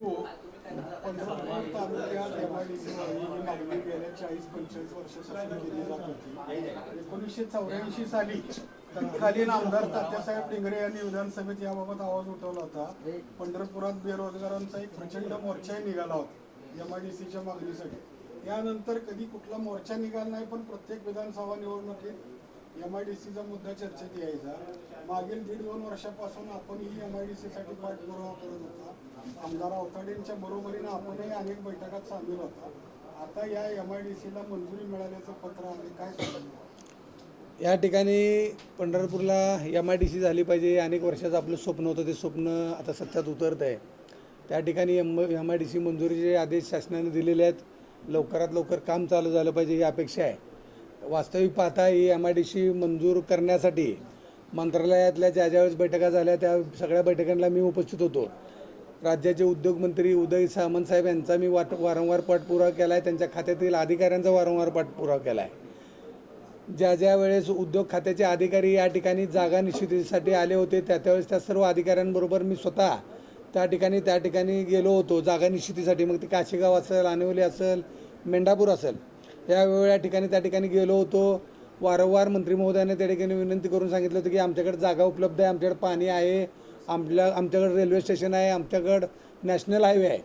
पंढरपूर तालुक्यात एमआयडीसी ही मागणी गेल्या चाळीस पंचेचाळीस वर्षापासून केली जात होती एकोणीसशे चौऱ्याऐंशी साली तत्कालीन आमदार तात्यासाहेब डिंगरे यांनी विधानसभेत याबाबत आवाज उठवला होता. पंढरपुरात बेरोजगारांचा एक प्रचंड मोर्चाही निघाला होता एमआयडीसीच्या मागणीसाठी. यानंतर कधी कुठला मोर्चा निघाला नाही पण प्रत्येक विधानसभा निवडणुकीत एम आय डी सीचा मुद्दा चर्चेत यायचा. मागील दीड दोन वर्षापासून आपणही एम आय डी सीसाठी पाठपुरावा करत होता. आमदार अवताडेंच्या बरोबरीनं आपणही अनेक बैठकात सामील होता. आता या एम आय डी सीला मंजुरी मिळाल्याचं पत्र आले काय सांगितलं या ठिकाणी पंढरपूरला एम आय डी सी झाली पाहिजे. अनेक वर्षाचं आपलं स्वप्न होतं. ते स्वप्न आता सत्यात उतरत आहे. त्या ठिकाणी M M I D C मंजुरीचे आदेश शासनाने दिलेले आहेत. लवकरात लवकर काम चालू झालं पाहिजे ही अपेक्षा आहे. वास्तविक पाहता ही एम आय डी सी मंजूर करण्यासाठी मंत्रालयातल्या ज्या ज्यावेळेस बैठका झाल्या त्या सगळ्या बैठकांना मी उपस्थित होतो. राज्याचे उद्योगमंत्री उदय सामंत साहेब यांचा मी वाट वारंवार पाठपुरावा केला आहे त्यांच्या खात्यातील अधिकाऱ्यांचा वारंवार पाठपुरावा केला आहे ज्या ज्या वेळेस उद्योग खात्याचे अधिकारी या ठिकाणी जागा निश्चितीसाठी आले होते त्या त्यावेळेस त्या सर्व अधिकाऱ्यांबरोबर मी स्वतः त्या ठिकाणी त्या ठिकाणी गेलो होतो. जागा निश्चितीसाठी. मग ते काशीगाव असेल आनिवली असेल मेंढापूर असेल. या वेगवेगळ्या ठिकाणी त्या ठिकाणी गेलो होतो. वारंवार मंत्री महोदयाने त्या ठिकाणी विनंती करून सांगितलं होतं की आमच्याकडे जागा उपलब्ध आहे आमच्याकडे पाणी आहे आपल्या आमच्याकडे रेल्वे स्टेशन आहे आमच्याकडं नॅशनल हायवे आहे.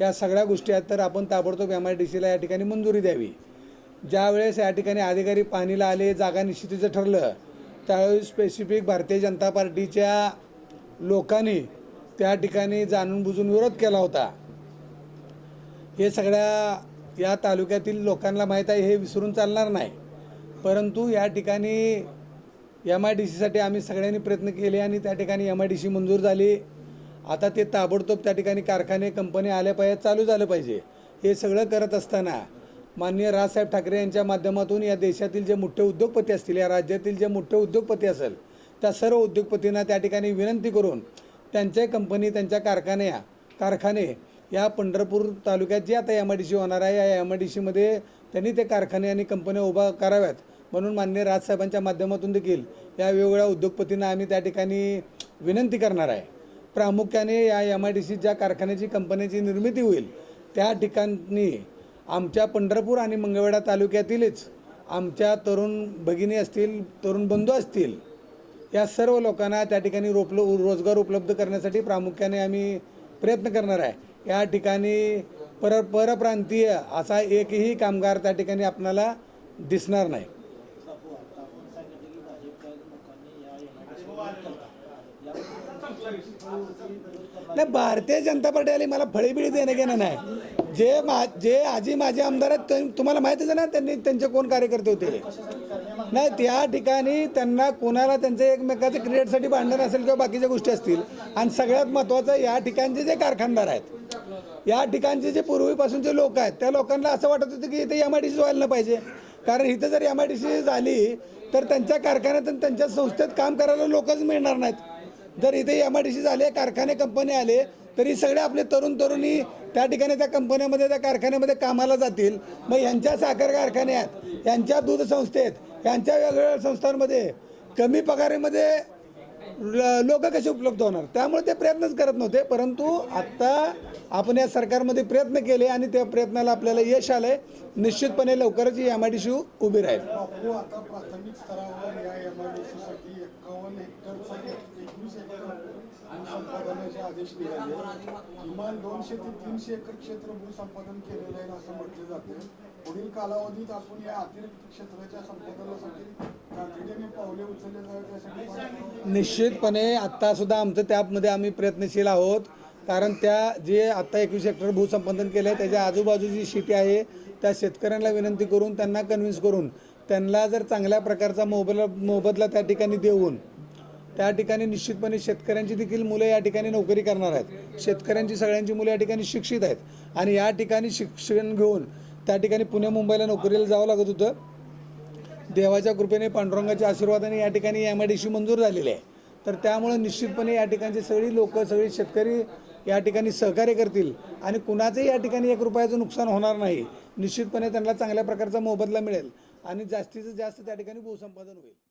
या सगळ्या गोष्टी आहेत तर आपण ताबडतोब एम आय डी सीला या ठिकाणी मंजुरी द्यावी. ज्यावेळेस या ठिकाणी अधिकारी पाणीला आले जागा निश्चितीचं ठरलं त्यावेळी स्पेसिफिक भारतीय जनता पार्टीच्या लोकांनी त्या ठिकाणी जाणून बुजून विरोध केला होता. हे सगळ्या या तालुक्यातील लोकांना माहीत आहे हे विसरून चालणार नाही. परंतु या ठिकाणी एम आय डी सीसाठी आम्ही सगळ्यांनी प्रयत्न केले आणि त्या ठिकाणी एम आय डी सी मंजूर झाली. आता ते ताबडतोब त्या ठिकाणी कारखाने कंपनी आल्या पाहिजे चालू झालं पाहिजे. हे सगळं करत असताना माननीय राजसाहेब ठाकरे यांच्या माध्यमातून या देशातील जे मोठे उद्योगपती असतील या राज्यातील जे मोठे उद्योगपती असेल त्या सर्व उद्योगपतींना त्या ठिकाणी विनंती करून त्यांच्या कंपनी त्यांच्या कारखान्या कारखाने या पंढरपूर तालुक्यात जे आता एम आय डी सी होणार आहे या एम आय डी सीमध्ये त्यांनी ते कारखाने आणि कंपन्या उभा कराव्यात. म्हणून माननीय राजसाहेबांच्या माध्यमातून देखील या वेगवेगळ्या उद्योगपतींना आम्ही त्या ठिकाणी विनंती करणार आहे. प्रामुख्याने या एम आय डी सी ज्या कारखान्याची कंपन्याची निर्मिती होईल त्या ठिकाणी आमच्या पंढरपूर आणि मंगळवेढा तालुक्यातीलच आमच्या तरुण भगिनी असतील तरुण बंधू असतील या सर्व लोकांना त्या ठिकाणी रोपलो रोजगार उपलब्ध करण्यासाठी प्रामुख्याने आम्ही प्रयत्न करणार आहे. या ठिकाणी पर परप्रांतीय असा एकही कामगार त्या ठिकाणी आपणाला दिसणार नाही. नाही भारतीय जनता पार्टी मला फळीबिळी देणं घेणं नाही. जे मा जे आजी माझे आमदार आहेत ते- तुम्हाला माहितीच आहे ना त्यांनी त्यांचे कोण कार्यकर्ते होते? नाही त्या ठिकाणी त्यांना कोणाला त्यांचं एकमेकाचं क्रिएटसाठी भांडण असेल किंवा बाकीच्या गोष्टी असतील आणि सगळ्यात महत्त्वाचं या ठिकाणचे जे कारखानदार आहेत या ठिकाणचे जे पूर्वीपासूनचे लोक आहेत त्या लोकांना असं वाटत होतं की इथे एम आय डी सी व्हायला पाहिजे. कारण इथं जर एम आय डी सी झाली तर त्यांच्या कारखान्यात आणि त्यांच्या संस्थेत काम करायला लोकच मिळणार नाहीत. जर इथे एम आय डी सी झाले कारखाने कंपनी आले तरी सगळे आपले तरुण तरुणी त्या ठिकाणी त्या कंपन्यामध्ये त्या कारखान्यामध्ये कामाला जातील. मग यांच्या साखर कारखान्यात यांच्या दूध संस्थेत यांच्या वेगवेगळ्या संस्थांमध्ये कमी पगारीमध्ये लोक कसे उपलब्ध होणार? त्यामुळे ते प्रयत्नच करत नव्हते परंतु आत्ता आपण या सरकारमध्ये प्रयत्न केले आणि त्या प्रयत्नाला आपल्याला यश आलंय. निश्चितपणे लवकरच ही एम आय डी सी उभी राहील. भूसंपादनाचे आदेश निघाले किमान दोनशे ते तीनशे एकर क्षेत्र भूसंपादन केलेलं आहे असं म्हटलं जाते पुढील कालावधीत आपण या अतिरिक्त क्षेत्राच्या संपादनासाठी तातडीने पावले उचलले जावे त्यासाठी निश्चितपणे आत्ता सुद्धा आमचं त्यामध्ये आम्ही प्रयत्नशील आहोत. कारण त्या जे आत्ता एकवीस हेक्टर भूसंपादन केलं आहे त्याच्या आजूबाजूची शेती आहे त्या शेतकऱ्यांना विनंती करून त्यांना कन्व्हिन्स करून त्यांना जर चांगल्या प्रकारचा मोबदला मोबदला त्या ठिकाणी देऊन त्या ठिकाणी निश्चितपणे शेतकऱ्यांची देखील मुलं या ठिकाणी नोकरी करणार आहेत. शेतकऱ्यांची सगळ्यांची मुलं या ठिकाणी शिक्षित आहेत. आणि या ठिकाणी शिक्षण घेऊन त्या ठिकाणी पुणे मुंबईला नोकरीला जावं लागत होतं. देवाच्या कृपेने पांडुरंगाच्या आशीर्वादाने या ठिकाणी एम आय डी सी मंजूर झालेली आहे. तर त्यामुळे निश्चितपणे या ठिकाणची सगळी लोक सगळी शेतकरी या ठिकाणी सहकार्य करतील आणि कुणाचंही या ठिकाणी एक रुपयाचं नुकसान होणार नाही. निश्चितपणे त्यांना चांगल्या प्रकारचा मोबदला मिळेल आणि जास्तीत जास्त त्या ठिकाणी भूसंपादन होईल.